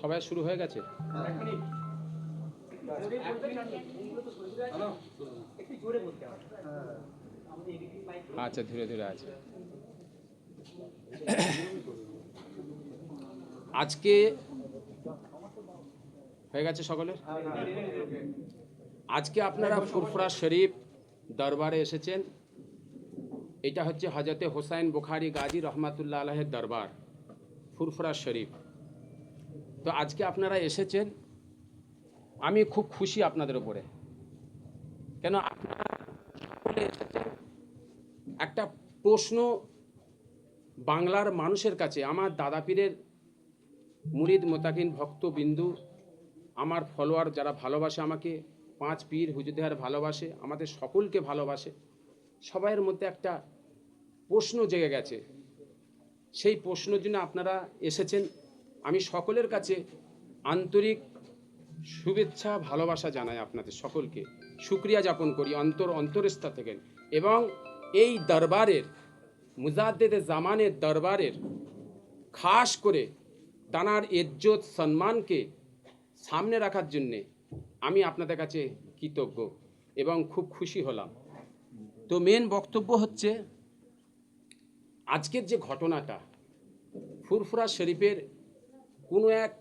সবাই শুরু হয়ে গেছে? আচ্ছা ধীরে ধীরে আছে। আজকে হয়ে গেছে সকলের আজকে আপনারা ফুরফুরা শরীফ দরবারে এসেছেন। এটা হচ্ছে হজরতে হোসাইন বুখারি গাজী রহমাতুল্লাহ আলহের দরবার। ফুরফুরা শরীফ। তো আজকে আপনারা এসেছেন, আমি খুব খুশি আপনাদের উপরে। কেন আপনারা এসেছেন, একটা প্রশ্ন বাংলার মানুষের কাছে, আমার দাদা পীরের মুরিদ মোতাকিন ভক্ত বিন্দু, আমার ফলোয়ার যারা ভালোবাসে আমাকে, পাঁচ পীর হুজুদেহার ভালোবাসে, আমাদের সকলকে ভালোবাসে, সবাইয়ের মধ্যে একটা প্রশ্ন জেগে গেছে সেই প্রশ্নের জন্য আপনারা এসেছেন। আমি সকলের কাছে আন্তরিক শুভেচ্ছা, ভালোবাসা জানাই আপনাদের সকলকে। সুক্রিয়া যাপন করি অন্তর অন্তরস্থা থেকে। এবং এই দরবারের, মুজাদ্দেদে জামানের দরবারের খাস করে তানার ইজ্জত, সম্মানকে সামনে রাখার জন্যে আমি আপনাদের কাছে কৃতজ্ঞ এবং খুব খুশি হলাম। তো মেন বক্তব্য হচ্ছে, আজকের যে ঘটনাটা ফুরফুরা শরীফের কোনো এক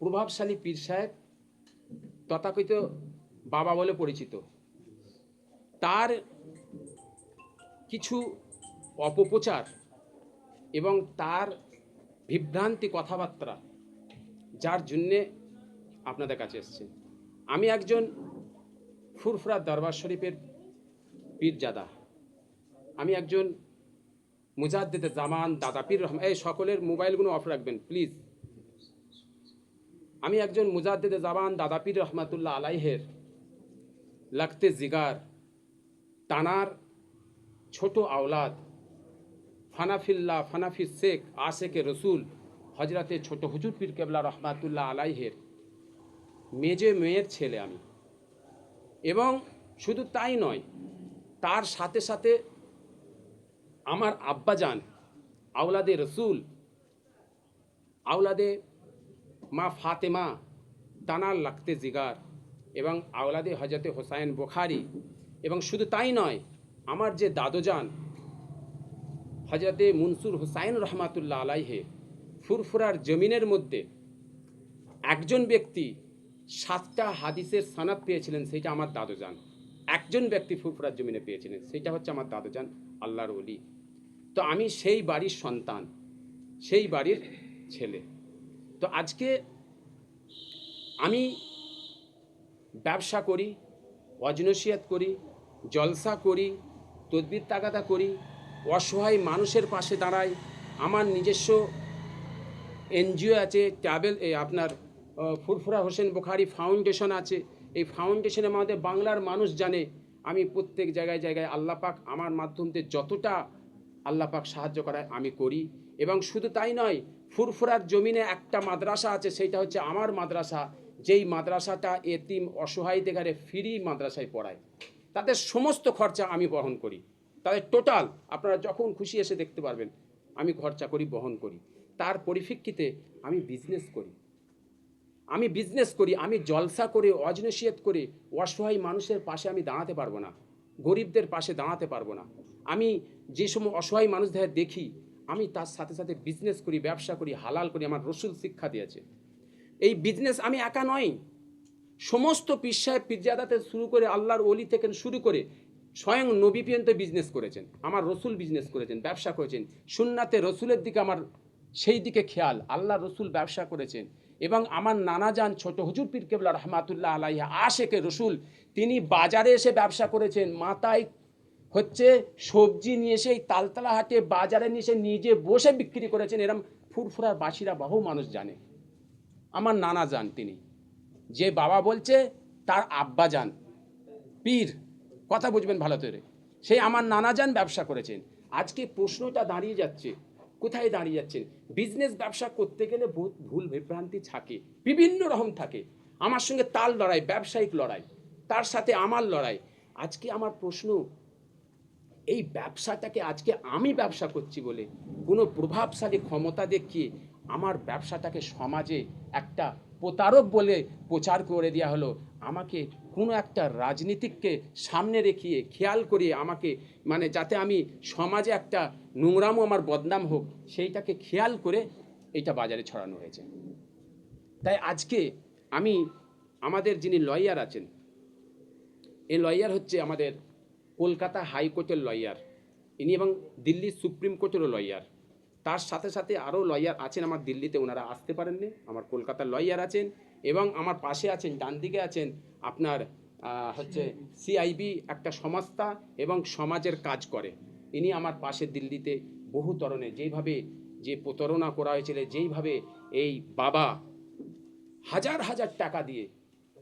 প্রভাবশালী পীর সাহেব তথাকথিত বাবা বলে পরিচিত। তার কিছু অপপ্রচার এবং তার বিভ্রান্তি কথাবার্তা যার জন্যে আপনাদের কাছে এসছে। আমি একজন ফুরফুরা দরবার শরীফের পীরজাদা। আমি একজন মুজাদ্দেদে জামান, দাদা পীর রহমান, এই সকলের মোবাইলগুলো অফ রাখবেন প্লিজ আমি একজন মুজাদ্দেদে জামান, দাদা পীর রহমাতুল্লাহ আলাইহের লাগতে জিগার, তানার ছোট আওলাদ ফানাফিল্লা ফানাফি শেখ আশেকে রসুল, হজরতে ছোট হুজুর পীর কেবলা রহমাতুল্লাহ আলাইহের মেজে মেয়ের ছেলে আমি। এবং শুধু তাই নয়, তার সাথে সাথে আমার আব্বাজান, আওলাদে রসুল, আওলাদে মা ফাতেমা তানার লাগতে জিগার এবং আওলাদে হজরতে হোসাইন বোখারি এবং শুধু তাই নয়, আমার যে দাদোজান হজরতে মনসুর হুসাইন রহমাতুল্লাহ আলাইহে ফুরফুরার জমিনের মধ্যে একজন ব্যক্তি সাতটা হাদিসের সানাত পেয়েছিলেন সেটা আমার দাদোজান। একজন ব্যক্তি ফুরফুরার জমিনে পেয়েছিলেন সেটা হচ্ছে আমার দাদোজান, আল্লাহর অলি তো আমি সেই বাড়ির সন্তান, সেই বাড়ির ছেলে। তো আজকে আমি ব্যবসা করি, অজনসিয়াত করি, জলসা করি, তদবির তাগাদা করি, অসহায় মানুষের পাশে দাঁড়াই, আমার নিজস্ব এনজিও আছে ট্রাভেল আপনার ফুরফুরা হোসেন বোখারি ফাউন্ডেশন আছে। এই ফাউন্ডেশনে আমাদের বাংলার মানুষ জানে, আমি প্রত্যেক জায়গায় জায়গায় আল্লাহ পাক আমার মাধ্যমতে যতটা আল্লাহ পাক সাহায্য করায় আমি করি। এবং শুধু তাই নয়, ফুরফুরার জমিনে একটা মাদ্রাসা আছে সেইটা হচ্ছে আমার মাদ্রাসা। যেই মাদ্রাসাটা এতিম অসহায়দের ঘরে ফ্রি মাদ্রাসায় পড়ায়। তাদের সমস্ত খরচা আমি বহন করি। তাদের টোটাল আপনারা যখন খুশি এসে দেখতে পারবেন, আমি খরচা করি, বহন করি। তার পরিপ্রেক্ষিতে আমি বিজনেস করি। আমি বিজনেস করি, আমি জলসা করে, অজনসিয়ত করে, অসহায় মানুষের পাশে আমি দাঁড়াতে পারব না। গরিবদের পাশে দাঁড়াতে পারব না। আমি যে সময় অসহায় মানুষদের দেখি, আমি তার সাথে সাথে বিজনেস করি, ব্যবসা করি, হালাল করি, আমার রসুল শিক্ষা দিয়েছে। এই বিজনেস আমি একা নই। সমস্ত পিসায় পিজ্জাদাতে শুরু করে আল্লাহর অলি থেকে শুরু করে স্বয়ং নবী পর্যন্ত বিজনেস করেছেন। আমার রসুল বিজনেস করেছেন, ব্যবসা করেছেন। সুন্নাতে রসুলের দিকে আমার সেই দিকে খেয়াল আল্লাহ রসুল ব্যবসা করেছেন। এবং আমার নানা যান ছোট হুজুর পীর কেবলা রহমাতুল্লাহ আলাই আশেকে রসুল, তিনি বাজারে এসে ব্যবসা করেছেন, মাথায় হচ্ছে সবজি নিয়ে এসে এই তালতলা হাটে বাজারে নিয়ে এসে নিজে বসে বিক্রি করেছেন এরম ফুরফুরার বাসিরা বহু মানুষ জানে। আমার নানা যান তিনি। যে বাবা বলছে, তার আব্বা যান পীর, কথা বুঝবেন ভালো করে। সেই আমার নানা যান ব্যবসা করেছেন। আজকে প্রশ্নটা দাঁড়িয়ে যাচ্ছে। কোথায় দাঁড়িয়ে যাচ্ছে বিজনেস ব্যবসা করতে গেলে বহুত ভুল বিভ্রান্তি থাকে, বিভিন্ন রকম থাকে। আমার সঙ্গে তাল লড়াই, ব্যবসায়িক লড়াই, তার সাথে আমার লড়াই। আজকে আমার প্রশ্ন এই ব্যবসাটাকে আজকে আমি ব্যবসা করছি বলে কোনো প্রভাবশালী ক্ষমতা দেখিয়ে আমার ব্যবসাটাকে সমাজে একটা প্রতারক বলে প্রচার করে দেওয়া হলো। আমাকে কোনো একটা রাজনীতিককে সামনে রেখিয়ে, খেয়াল করিয়ে আমাকে মানে যাতে আমি সমাজে একটা নোংরামও আমার বদনাম হোক, সেইটাকে খেয়াল করে এটা বাজারে ছড়ানো হয়েছে। তাই আজকে আমি, আমাদের যিনি লয়ার আছেন, এই লয়ার হচ্ছে আমাদের কলকাতা হাইকোর্টের লয়ার। ইনি এবং দিল্লি সুপ্রিম কোর্টেরও লয়ার। তার সাথে সাথে আরও লয়ার আছেন আমার দিল্লিতে। ওনারা আসতে পারেননি। আমার কলকাতার লয়ার আছেন এবং আমার পাশে আছেন, ডান দিকে আছেন আপনার হচ্ছে সিআইবি একটা সংস্থা এবং সমাজের কাজ করে। ইনি আমার পাশে দিল্লিতে বহু ধরনের যেইভাবে যে প্রতারণা করা হয়েছিল, যেইভাবে এই বাবা হাজার হাজার টাকা দিয়ে,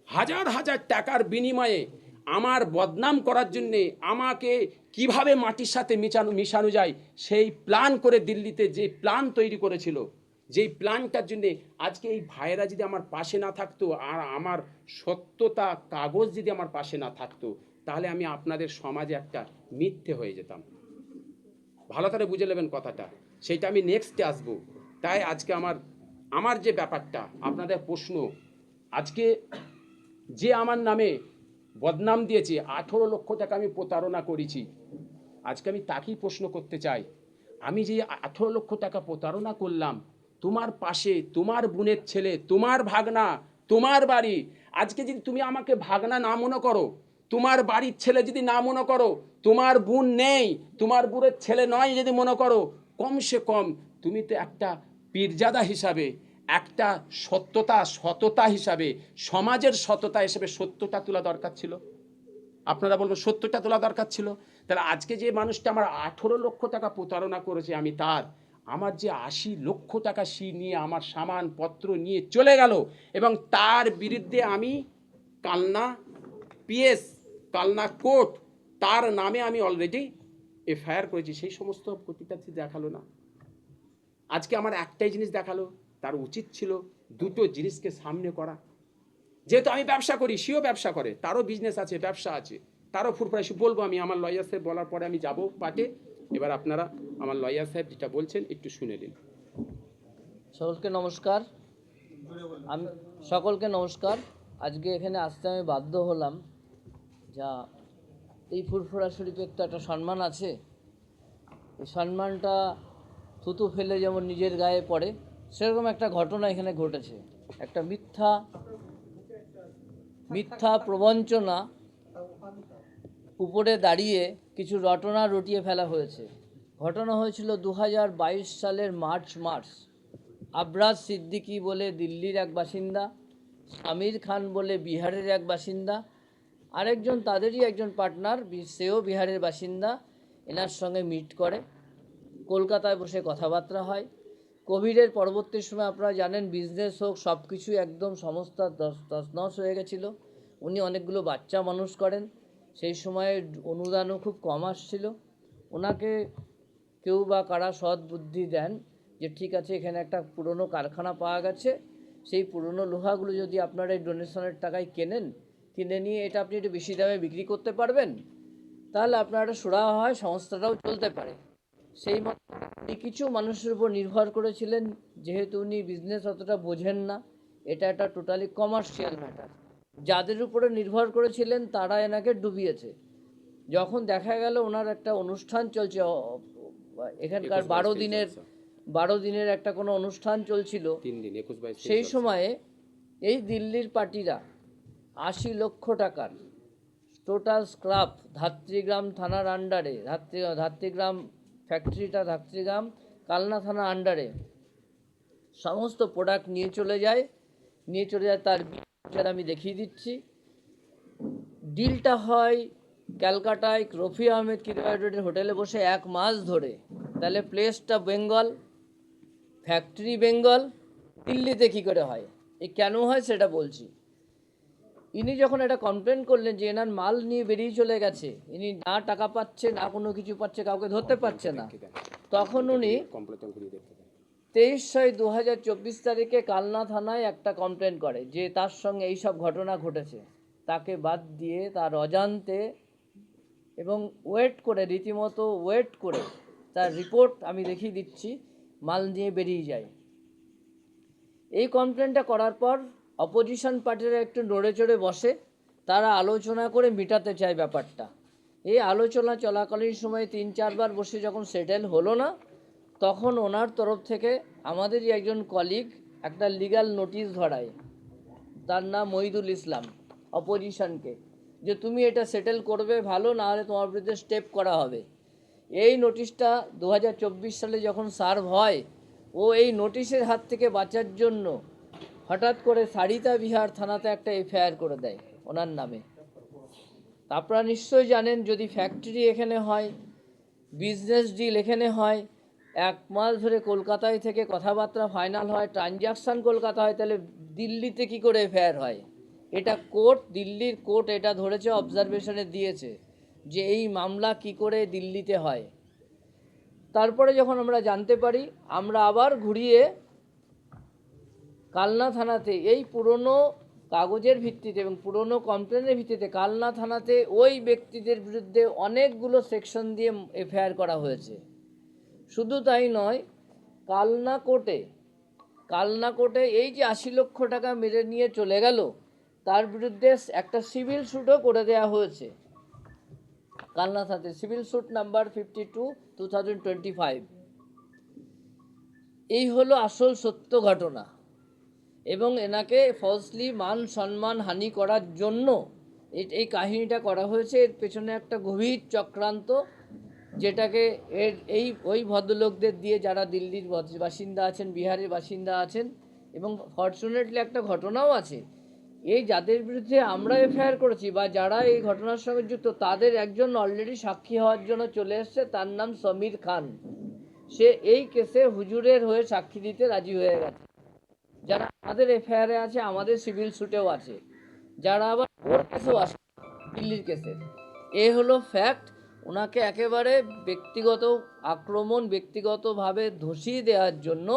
হাজার হাজার টাকার বিনিময়ে আমার বদনাম করার জন্যে আমাকে কীভাবে মাটির সাথে মিশানো মিশানো যায়, সেই প্ল্যান করে দিল্লিতে যে প্ল্যান তৈরি করেছিল, যেই প্ল্যানটার জন্যে আজকে এই ভাইয়েরা যদি আমার পাশে না থাকতো আর আমার সত্যতা কাগজ যদি আমার পাশে না থাকতো, তাহলে আমি আপনাদের সমাজে একটা মিথ্যে হয়ে যেতাম। ভালো করে বুঝে নেবেন কথাটা। সেটা আমি নেক্সটে আসব। তাই আজকে আমার আমার যে ব্যাপারটা, আপনাদের প্রশ্ন, আজকে যে আমার নামে বদনাম দিয়েছে। আঠেরো লক্ষ টাকা আমি প্রতারণা করেছি। আজকে আমি তাকেই প্রশ্ন করতে চাই। আমি যে আঠেরো লক্ষ টাকা প্রতারণা করলাম, তোমার পাশে, তোমার বোনের ছেলে, তোমার ভাগনা, তোমার বাড়ি, আজকে যদি তুমি আমাকে ভাগনা না মনে করো, তোমার বাড়ির ছেলে যদি না মনে করো, তোমার বোন নেই, তোমার বোনের ছেলে নয় যদি মনে করো, কমসে কম তুমি তো একটা পীরজাদা হিসাবে একটা সত্যতা সততা হিসাবে, সমাজের সততা হিসাবে সত্যটা তোলা দরকার ছিল। আপনারা বলব সত্যটা তোলা দরকার ছিল? তাহলে আজকে যে মানুষটা আমার আঠেরো লক্ষ টাকা প্রতারণা করেছে, আমি তার, আমার যে আশি লক্ষ টাকা সি নিয়ে আমার সামান পত্র নিয়ে চলে গেল এবং তার বিরুদ্ধে আমি কালনা পিএস, কালনা কোর্ট, তার নামে আমি অলরেডি এফআইআর করেছি। সেই সমস্ত প্রতিটা দেখাল না। আজকে আমার একটাই জিনিস দেখাল তার উচিত ছিল দুটো জিনিসকে সামনে করা। যেহেতু আমি ব্যবসা করি, সেও ব্যবসা করে, তারও বিজনেস আছে, ব্যবসা আছে। তারও ফুড প্রাইস বলব আমি, আমার লয়ার সাহেব বলার পরে আমি যাব পাটে এবার আপনারা আমার লয়ার সাহেব যেটা বলছেন একটু শুনে নিন। সকলকে নমস্কার। আমি, সকলকে নমস্কার। আজকে এখানে আসতে আমি বাধ্য হলাম। যা, এই ফুরফুরা শরীফের তো একটা সম্মান আছে। এই সম্মানটা থুতু ফেলে যেমন নিজের গায়ে পড়ে সেরকম একটা ঘটনা এখানে ঘটেছে। একটা মিথ্যা মিথ্যা প্রবঞ্চনা উপরে দাঁড়িয়ে কিছু রটনা রটিয়ে ফেলা হয়েছে। ঘটনা হয়েছিল দু হাজার বাইশ সালের মার্চ মাস আবরাজ সিদ্দিকি বলে দিল্লির এক বাসিন্দা, আমির খান বলে বিহারের এক বাসিন্দা, আরেকজন তাদেরই একজন পার্টনার সেও বিহারের বাসিন্দা, এনার সঙ্গে মিট করে। কলকাতায় বসে কথাবার্তা হয়। কোভিডের পরবর্তী সময় আপনারা জানেন বিজনেস হোক সব কিছু একদম দশ- তছনছ হয়ে গেছিল। উনি অনেকগুলো বাচ্চা মানুষ করেন। সেই সময়ে অনুদানও খুব কম আসছিল। ওনাকে কেউ বা কারা সৎ বুদ্ধি দেন যে, ঠিক আছে, এখানে একটা পুরনো কারখানা পাওয়া গেছে। সেই পুরনো লোহাগুলো যদি আপনারা এই ডোনেশনের টাকায় কেনেন, কিনে নিয়ে এটা আপনি একটু বেশি দামে বিক্রি করতে পারবেন? তাহলে আপনার একটা সুরাহা হয়, সংস্থাটাও চলতে পারে। সেই মতো উনি কিছু মানুষের উপর নির্ভর করেছিলেন যেহেতু উনি বিজনেস অতটা বোঝেন না। এটা একটা টোটালি কমার্শিয়াল ম্যাটার যাদের উপরে নির্ভর করেছিলেন তারা এনাকে ডুবিয়েছে। যখন দেখা গেল ওনার একটা অনুষ্ঠান চলছে এখানকার বারো দিনের বারো দিনের একটা কোনো অনুষ্ঠান চলছিল। সেই সময়ে এই দিল্লির পার্টিরা আশি লক্ষ টাকার টোটাল স্ক্রাপ ধাত্রীগ্রাম থানার আন্ডারে ধাত্রী ধাত্রীগ্রাম ফ্যাক্টরিটা ধাত্রীগ্রাম, কালনা থানা আন্ডারে সমস্ত প্রোডাক্ট নিয়ে চলে যায়। নিয়ে চলে যায়, তার বিল আমি দেখিয়ে দিচ্ছি। ডিলটা হয় ক্যালকাটায় রফি আহমেদ কিরোয়ের হোটেলে বসে এক মাস ধরে। তাহলে প্লেসটা বেঙ্গল ফ্যাক্টরি বেঙ্গল, দিল্লিতে কী করে হয়? এই কেন হয় সেটা বলছি। ইনি যখন এটা কমপ্লেন করলেন যে এনার মাল নিয়ে বেরিয়ে চলে গেছে ইনি না টাকা পাচ্ছে না কোনো কিছু পাচ্ছে কাউকে ধরতে পারছে না। তখন উনি। তেইশ ছয় দু হাজার চব্বিশ তারিখে কালনা থানায় একটা কমপ্লেন করে যে তার সঙ্গে এই সব ঘটনা ঘটেছে। তাকে বাদ দিয়ে তার অজান্তে এবং ওয়েট করে রীতিমতো ওয়েট করে তার রিপোর্ট আমি দেখিয়ে দিচ্ছি মাল নিয়ে বেরিয়ে যায়। এই কমপ্লেনটা করার পর অপোজিশন পার্টিরা একটু নড়ে চড়ে বসে, তারা আলোচনা করে মেটাতে চায় ব্যাপারটা। এই আলোচনা চলাকালীন সময় তিন চারবার বসে যখন সেটেল হলো না, তখন ওনার তরফ থেকে আমাদেরই একজন কলিগ একটা লিগ্যাল নোটিশ ধরায়। তার নাম মহিদুল ইসলাম অপোজিশনকে যে তুমি এটা সেটেল করবে, ভালো না হলে তোমার বিরুদ্ধে স্টেপ করা হবে। এই নোটিশটা দু হাজার চব্বিশ সালে যখন সার্ভ হয়, ও এই নোটিশের হাত থেকে বাঁচার জন্য হঠাৎ করে সারিতা বিহার থানাতে একটা এফআইআর করে দেয়, ওনার নামে। আপনারা নিশ্চয়ই জানেন, যদি ফ্যাক্টরি এখানে হয়, বিজনেস ডিল এখানে হয়, এক মাস ধরে কলকাতায় থেকে কথাবার্তা ফাইনাল হয়, ট্রানজাকশান কলকাতা হয়, তাহলে দিল্লিতে কি করে এফআইআর হয়? এটা কোর্ট, দিল্লির কোর্ট এটা ধরেছে, অবজারভেশনে দিয়েছে যে এই মামলা কি করে দিল্লিতে হয়। তারপরে যখন আমরা জানতে পারি, আমরা আবার ঘুরিয়ে কালনা থানাতে, এই পুরনো কাগজের ভিত্তিতে এবং পুরনো কমপ্লেনের ভিত্তিতে কালনা থানাতে ওই ব্যক্তিদের বিরুদ্ধে অনেকগুলো সেকশন দিয়ে এফআইআর করা হয়েছে। শুধু তাই নয়, কালনা কোর্টে কালনা কোর্টে এই যে আশি লক্ষ টাকা মেরে নিয়ে চলে গেল, তার বিরুদ্ধে একটা সিভিল স্যুটও করে দেওয়া হয়েছে। কালনা থানাতে civil suit number fifty two two thousand twenty five এই হলো আসল সত্য ঘটনা। এবং এনাকে ফলসলি মান, সম্মান, হানি করার জন্য এই- কাহিনীটা করা হয়েছে। এর পেছনে একটা গভীর চক্রান্ত যেটাকে এর, এই, ওই ভদ্রলোকদের দিয়ে যারা দিল্লির বাসিন্দা আছেন, বিহারের বাসিন্দা আছেন এবং ফর্চুনেটলি একটা ঘটনাও আছে। এই যাদের বিরুদ্ধে আমরা এফআইআর করেছি বা যারা এই ঘটনার সঙ্গে যুক্ত, তাদের একজন অলরেডি সাক্ষী হওয়ার জন্য চলে এসছে, তার নাম সমীর খান। সে এই কেসে হুজুরের হয়ে সাক্ষী দিতে রাজি হয়ে গেছে। যারা আমাদের এফআইআরে আছে, আমাদের সিভিল স্যুটেও আছে। যারা আবার ওর কেসেও আছে দিল্লির কেসে এ হলো ফ্যাক্ট ওনাকে একেবারে ব্যক্তিগত আক্রমণ, ব্যক্তিগতভাবে ধসিয়ে দেওয়ার জন্য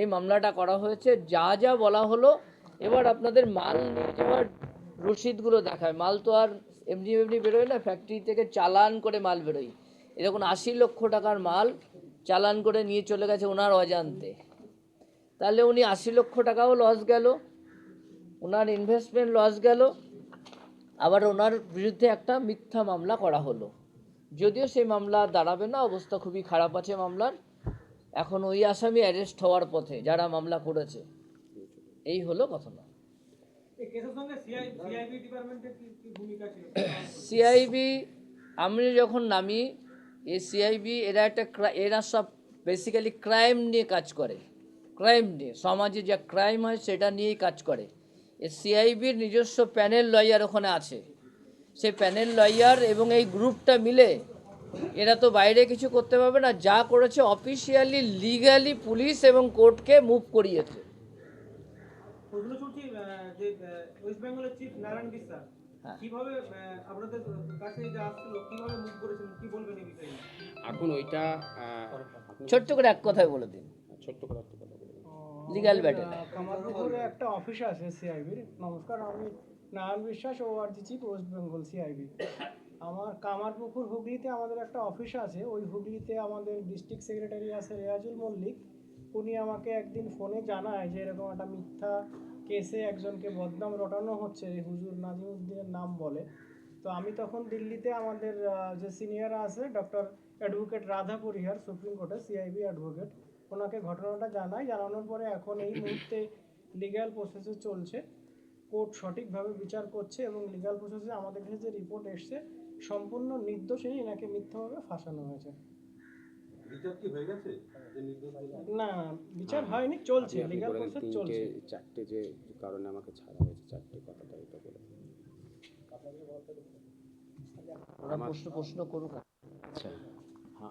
এই মামলাটা করা হয়েছে। যা যা বলা হলো, এবার আপনাদের মাল নিয়ে যাওয়ার রসিদগুলো দেখায়। মাল তো আর এমনি এমনি বেরোয় না ফ্যাক্টরি থেকে চালান করে মাল বেরোয়। এরকম আশি লক্ষ টাকার মাল চালান করে নিয়ে চলে গেছে ওনার অজান্তে। তাহলে উনি আশি লক্ষ টাকাও লস গেল ওনার ইনভেস্টমেন্ট লস গেল আবার ওনার বিরুদ্ধে একটা মিথ্যা মামলা করা হলো। যদিও সেই মামলা দাঁড়াবে না অবস্থা খুবই খারাপ আছে মামলার। এখন ওই আসামি অ্যারেস্ট হওয়ার পথে যারা মামলা করেছে এই হলো ঘটনা। সিআইবি আমি যখন নামি এই সিআইবি এরা একটা এরা সব বেসিক্যালি ক্রাইম নিয়ে কাজ করে। ক্রাইম নিয়ে সমাজে যা ক্রাইম হয় সেটা নিয়েই কাজ করে। এই সিআইবির নিজস্ব প্যানেল লয়ার ওখানে আছে। সেই প্যানেল লয়ার এবং এই গ্রুপটা মিলে এরা তো বাইরে কিছু করতে পারবে না যা করেছে অফিসিয়ালি লিগালি পুলিশ এবং কোর্টকে মুভ করিয়েছে। হ্যাঁ। কীভাবে আহ, আপনাদের কাছে যে আসলো কীভাবে মুভ করেছেন কি বলবেন এই বিষয়ে? এখন ওইটা ছোট্ট করে এক কথায় বলে দিন। ছোট্ট করে লিগাল ব্যাটেল কামারপুকুরে একটা অফিস আছে সিআইবির নমস্কার আমি নারায়ণ বিশ্বাস ও আর চিফ ওয়েস্ট বেঙ্গল সিআইবি আমার কামারপুকুর হুগলিতে আমাদের একটা অফিস আছে। ওই হুগলিতে আমাদের ডিস্ট্রিক্ট সেক্রেটারি আছে রেয়াজুল মল্লিক। উনি আমাকে একদিন ফোনে জানায় যে এরকম একটা মিথ্যা কেসে একজনকে বদনাম রটানো হচ্ছে এই হুজুর নাজিমুদ্দিনের নাম বলে। তো আমি তখন দিল্লিতে আমাদের যে সিনিয়র আছে ডক্টর অ্যাডভোকেট রাধা পরিহার সুপ্রিম কোর্টের সিআইবি অ্যাডভোকেট ওনাকে ঘটনাটা জানাই জানানোর পরে এখন এই মুহূর্তে লিগ্যাল প্রসেসে চলছে। কোর্ট সঠিকভাবে বিচার করছে এবং লিগ্যাল প্রসেসে আমাদের কাছে যে রিপোর্ট এসছে সম্পূর্ণ নির্দোষী এনাকে মিথ্যাভাবে ফাঁসানো হয়েছে। বিচার কি হয়ে গেছে? না বিচার হয়নি চলছে লিগ্যাল প্রসেস চলছে। চারটে যে কারণে আমাকে ছাড়া হয়েছে চারটে কথাটা এটা বলে। ওরা প্রশ্ন প্রশ্ন করুক হ্যাঁ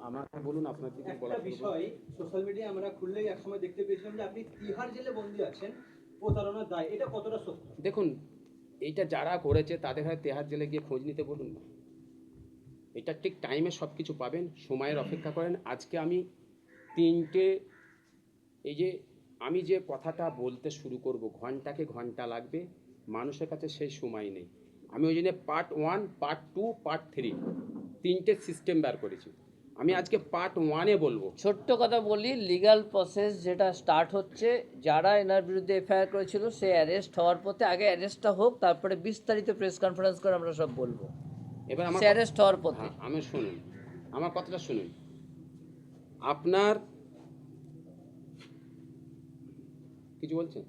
আমাকে বলুন আপনার দিকে একটা বিষয় সোশ্যাল মিডিয়ায় আমরা খুললেই একসময় দেখতে পেয়েছিলাম যে আপনি তিহার জেলে বন্দী আছেন প্রতারণার দায় এটা কতটা সত্য? দেখুন এইটা যারা করেছে তাদের হয় তেহার জেলে গিয়ে খোঁজ নিতে বলুন। না এটা ঠিক টাইমে সব কিছু পাবেন সময়ের অপেক্ষা করেন। আজকে আমি তিনটে এই যে আমি যে কথাটা বলতে শুরু করব ঘন্টাকে ঘণ্টা লাগবে মানুষের কাছে সেই সময় নেই। আমি ওই জন্য part one part two part three তিনটে সিস্টেম বার করেছি। আমি আজকে পার্ট ওয়ানে বলব। ছোট্ট কথা বলি লিগ্যাল প্রসেস যেটা স্টার্ট হচ্ছে যারা এনার বিরুদ্ধে এফআইআর করেছিল সে অ্যারেস্ট হওয়ার পথে আগে অ্যারেস্টটা হোক তারপরে বিস্তারিত প্রেস কনফারেন্স করে আমরা সব বলব। এবার আমার সে অ্যারেস্ট হওয়ার পথে। হ্যাঁ আমি শুনুন। আমার কথাটা শুনুন। আপনার কিছু বলছেন?